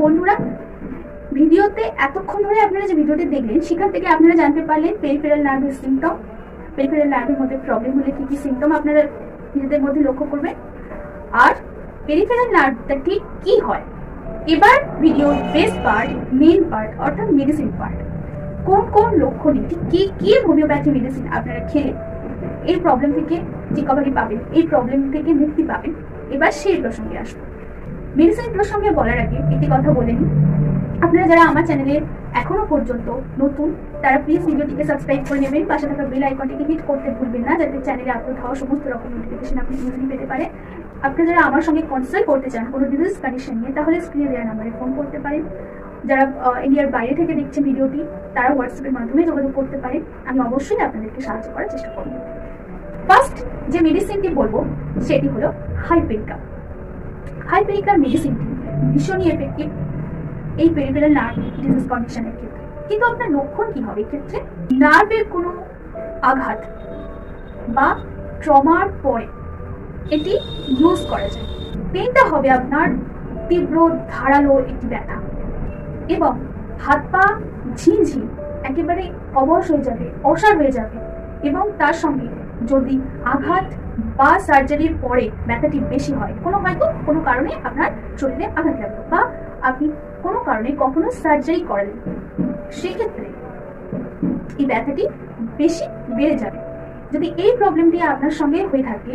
বন্ধুরা, ভিডিওতে এতক্ষণ ধরে আপনারা যে ভিডিওটি দেখলেন, সেখান থেকে আপনারা জানতে পারলেন পেরিফেরাল নার্ভের সিমটম পেরিফেরাল নার্ভের মধ্যে প্রবলেম হলে কী কী সিমটম আপনারা নিজেদের মধ্যে লক্ষ্য করবেন, আর পেরিফেরাল নার্ভটা ঠিক কী হয়? এবার ভিডিওর বেস্ট পার্ট মেন পার্ট অর্থাৎ মেডিসিন পার্ট কোন কোন লক্ষণে, ঠিক কি কী হোমিওপ্যাথি মেডিসিন আপনারা খেলে, এই প্রবলেম থেকে রিকভারি পাবেন, এই প্রবলেম থেকে মুক্তি পাবেন, এবার সেই প্রসঙ্গে আসব। মেডিসিন প্রসঙ্গে বলার আগে একটি কথা বলে নিই। আপনারা যারা আমার চ্যানেলে এখনও পর্যন্ত নতুন, তারা প্লিজ ভিডিওটিকে সাবস্ক্রাইব করে নেবেন। পাশে থাকা বেল আইকনটিকে হিট করতে ভুলবেন না, যাতে চ্যানেলে আপলোড হওয়া সমস্ত রকম নোটিফিকেশন আপনি ইজিলি পেতে পারেন। আপনারা যারা আমার সঙ্গে কনসাল্ট করতে চান, কোনো ডিজিজ কন্ডিশন নিয়ে, তাহলে স্ক্রিনে দেওয়া নাম্বারে ফোন করতে পারেন। যারা ইন্ডিয়ার বাইরে থেকে দেখছেন ভিডিওটি, তারা হোয়াটসঅ্যাপের মাধ্যমে যোগাযোগ করতে পারেন। আমি অবশ্যই আপনাদেরকে সাহায্য করার চেষ্টা করব। ফার্স্ট যে মেডিসিনটি বলব, সেটি হলো হাইপেরিকা হাইপেরিকা মেডিসিনটি ভীষণই এফেক্টিভ এই পেরিফেরাল নার্ভ ডিজিজ কন্ডিশনের ক্ষেত্রে। কিন্তু আপনার লক্ষণ কি হবে? ক্ষেত্রে নার্ভের কোনো আঘাত বা ট্রমার পরে এটি ইউজ করা যায়। পেনটা হবে আপনার তীব্র ধারালো একটি ব্যথা। এবং হাত পা ঝিনঝিন, একেবারে অবশ হয়ে যাবে অসার হয়ে যাবে। এবং তার সঙ্গে যদি আঘাত বা সার্জারির পরে ব্যথাটি বেশি হয়। কোনো হয়তো কোনো কারণে আপনার শরীরে আঘাত লাগল বা আপনি কোনো কারণে কখনো সার্জারি করালেন সেক্ষেত্রে এই ব্যথাটি বেশি বেড়ে যাবে। যদি এই প্রবলেমটি আপনার সঙ্গে হয়ে থাকে,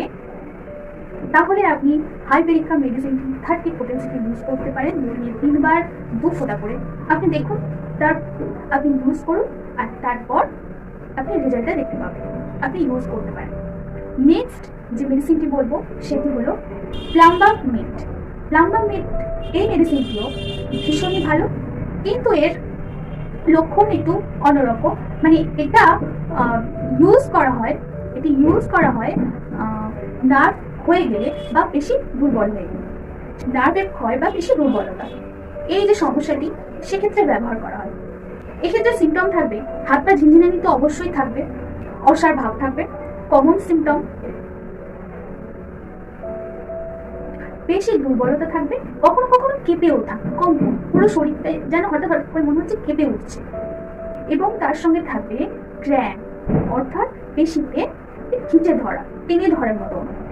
তাহলে আপনি হাইপেরিকা মেডিসিনটি থার্টি পোটেন্সিটি ইউজ করতে পারেন। দিনে তিনবার দু ফোঁটা করে। আপনি দেখুন, তার, আপনি ইউজ করুন আর তারপর আপনি রেজাল্টটা দেখতে পাবেন। আপনি ইউজ করতে পারেন। নেক্সট যে মেডিসিনটি বলব, সেটি হলো প্লাম্বা মিট প্লাম্বা মিট এই মেডিসিনটিও ভীষণই ভালো, কিন্তু এর লক্ষণ একটু অন্যরকম। মানে এটা ইউজ করা হয়, এটি ইউজ করা হয় নার্ভ হয়ে গেলে বা বেশি দুর্বল হয়ে গেলে। নার্ভের ক্ষয় বা বেশি দুর্বলতা। এই যে সমস্যাটি, সেক্ষেত্রে ব্যবহার করা হয়। এক্ষেত্রে সিমটম থাকবে। হাত পা ঝিনঝিনানি তো অবশ্যই থাকবে। অসার ভাব থাকবে। কমন সিমটম বেশি দুর্বলতা থাকবে। কখনো কখনো কেঁপে ওঠা কম পুরো শরীরটা যেন হঠাৎ হঠাৎ করে মনে হচ্ছে কেঁপে উঠছে। এবং তার সঙ্গে থাকবে ক্র্যাম অর্থাৎ পেশিতে খিচে ধরা, টেনে ধরার মতো। অনুভব।